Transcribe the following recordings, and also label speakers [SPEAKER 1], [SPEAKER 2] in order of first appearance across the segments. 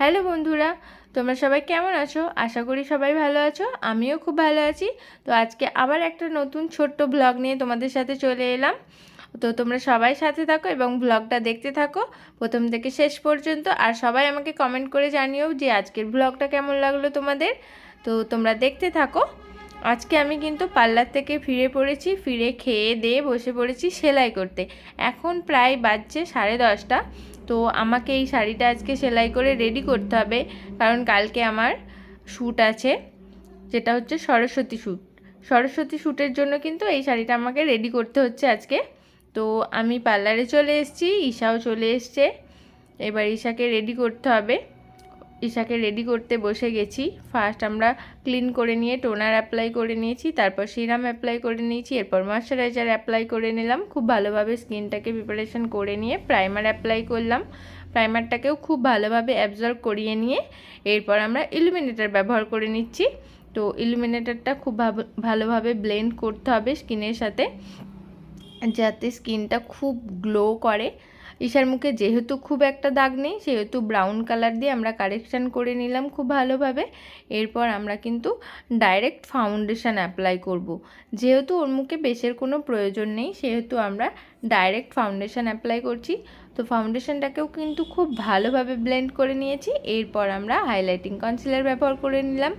[SPEAKER 1] Hello বন্ধুরা, তোমরা সবাই কেমন আছো? আশা করি সবাই ভালো আছো, আমিও খুব ভালো আছি। তো আজকে আবার একটা নতুন ছোট্ট ব্লগ নিয়ে তোমাদের সাথে চলে এলাম। তো তোমরা সবাই সাথে থাকো এবং ব্লগটা দেখতে থাকো, প্রথম থেকে শেষ পর্যন্ত। আর সবাই আমাকে কমেন্ট করে জানিও যে আজকের ব্লগটা কেমন লাগল তোমাদের। তো তোমরা দেখতে থাকো। আজকে আমি কিন্তু পার্লার থেকে ফিরে পড়েছি, ফিরে খেয়ে দিয়ে বসে পড়েছি সেলাই করতে। এখন প্রায় বাজছে সাড়ে দশটা, তো আমাকে এই শাড়িটা আজকে সেলাই করে রেডি করতে হবে, কারণ কালকে আমার শ্যুট আছে, যেটা হচ্ছে সরস্বতী শ্যুট সরস্বতী শ্যুটের জন্য কিন্তু এই শাড়িটা আমাকে রেডি করতে হচ্ছে আজকে। তো আমি পার্লারে চলে এসেছি, ঈশাও চলে এসছে, এবার ঈশাকে রেডি করতে হবে। ঈশাকে রেডি করতে বসে গেছি। ফার্স্ট আমরা ক্লিন করে নিয়ে টোনার অ্যাপ্লাই করে নিয়েছি, তারপর সিরাম অ্যাপ্লাই করে নিয়েছি, এরপর ময়শ্চারাইজার অ্যাপ্লাই করে নিলাম। খুব ভালোভাবে স্কিনটাকে প্রিপারেশন করে নিয়ে প্রাইমার অ্যাপ্লাই করলাম। প্রাইমারটাকেও খুব ভালোভাবে অ্যাবজর্ব করিয়ে নিয়ে এরপর আমরা ইলুমিনেটার ব্যবহার করে নিচ্ছি। তো ইলুমিনেটারটা খুব ভালোভাবে ব্লেন্ড করতে হবে স্কিনের সাথে। যাতে স্কিনটা খুব গ্লো করে। ঈশার মুখে যেহেতু খুব একটা দাগ নেই, সেহেতু ব্রাউন কালার দিয়ে আমরা কারেকশান করে নিলাম খুব ভালোভাবে। এরপর আমরা কিন্তু ডাইরেক্ট ফাউন্ডেশান অ্যাপ্লাই করব। যেহেতু ওর মুখে বেশের কোনো প্রয়োজন নেই, সেহেতু আমরা ডাইরেক্ট ফাউন্ডেশান অ্যাপ্লাই করছি। তো ফাউন্ডেশনটাকেও কিন্তু খুব ভালোভাবে ব্লেন্ড করে নিয়েছি। এরপর আমরা হাইলাইটিং কনসিলার ব্যবহার করে নিলাম।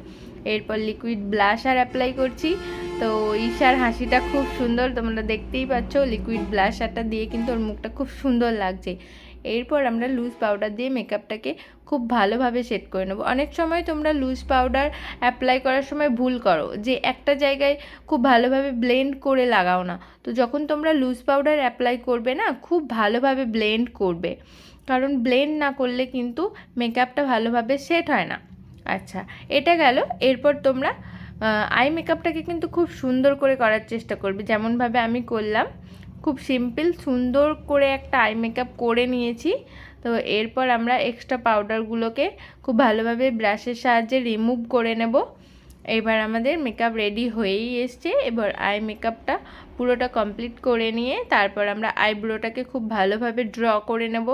[SPEAKER 1] এরপর লিকুইড ব্লাশার অ্যাপ্লাই করছি। তো ঈশার হাসিটা খুব সুন্দর, তোমরা দেখতেই পাচ্ছ লিকুইড ব্লাশারটা দিয়ে কিন্তু ওর মুখটা খুব সুন্দর লাগছে। এরপর আমরা লুজ পাউডার দিয়ে মেকআপটাকে খুব ভালোভাবে সেট করে নেব। অনেক সময় তোমরা লুজ পাউডার অ্যাপ্লাই করার সময় ভুল করো, যে একটা জায়গায় খুব ভালোভাবে ব্লেন্ড করে লাগাও না। তো যখন তোমরা লুজ পাউডার অ্যাপ্লাই করবে না, খুব ভালোভাবে ব্লেন্ড করবে। কারণ ব্লেন্ড না করলে কিন্তু মেকআপটা ভালোভাবে সেট হয় না। আচ্ছা এটা গেল। এরপর তোমরা আই মেকআপটাকে কিন্তু খুব সুন্দর করে করার চেষ্টা করবে। যেমনভাবে আমি করলাম, খুব সিম্পল সুন্দর করে একটা আই মেকআপ করে নিয়েছি। তো এরপর আমরা এক্সট্রা পাউডারগুলোকে খুব ভালোভাবে ব্রাশের সাহায্যে রিমুভ করে নেব। এবার আমাদের মেকআপ রেডি হয়েই এসছে। এবার আই মেকআপটা পুরোটা কমপ্লিট করে নিয়ে তারপর আমরা আইব্রোটাকে খুব ভালোভাবে ড্র করে নেব।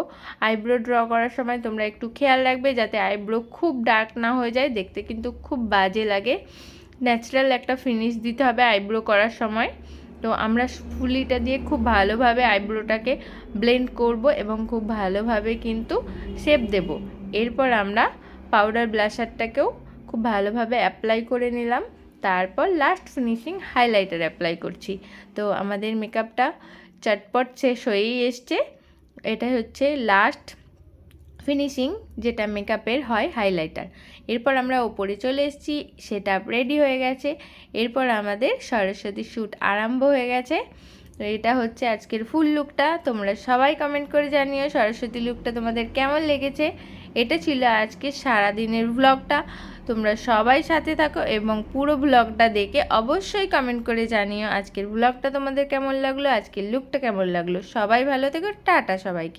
[SPEAKER 1] আইব্রো ড্র করার সময় তোমরা একটু খেয়াল রাখবে যাতে আইব্রো খুব ডার্ক না হয়ে যায়, দেখতে কিন্তু খুব বাজে লাগে। ন্যাচারাল একটা ফিনিশ দিতে হবে আইব্রো করার সময়। তো আমরা ফুলিটা দিয়ে খুব ভালোভাবে আইব্রোটাকে ব্লেন্ড করব এবং খুব ভালোভাবে কিন্তু শেপ দেব। এরপর আমরা পাউডার ব্লাশারটাকেও খুব ভালোভাবে অ্যাপ্লাই করে নিলাম। তারপর লাস্ট ফিনিশিং হাইলাইটার অ্যাপ্লাই করছি। তো আমাদের মেকআপটা চটপট শেষ হয়েই এসছে। এটা হচ্ছে লাস্ট ফিনিশিং যেটা মেকআপের হয় হাইলাইটার এরপর আমরা ওপরে চলে এসেছি সেটা রেডি হয়ে গেছে। এরপর আমাদের সরস্বতী শ্যুট আরম্ভ হয়ে গেছে। এটা হচ্ছে আজকের ফুল লুকটা তোমরা সবাই কমেন্ট করে জানিও সরস্বতী লুকটা তোমাদের কেমন লেগেছে। এটা ছিল আজকে সারাদিনের ব্লগটা তোমরা সবাই সাথে থাকো এবং পুরো ব্লগটা দেখে অবশ্যই কমেন্ট করে জানিও আজকের ব্লগটা তোমাদের কেমন লাগল, আজকের লুকটা কেমন লাগল। সবাই ভালো থেকো, টাটা সবাইকে।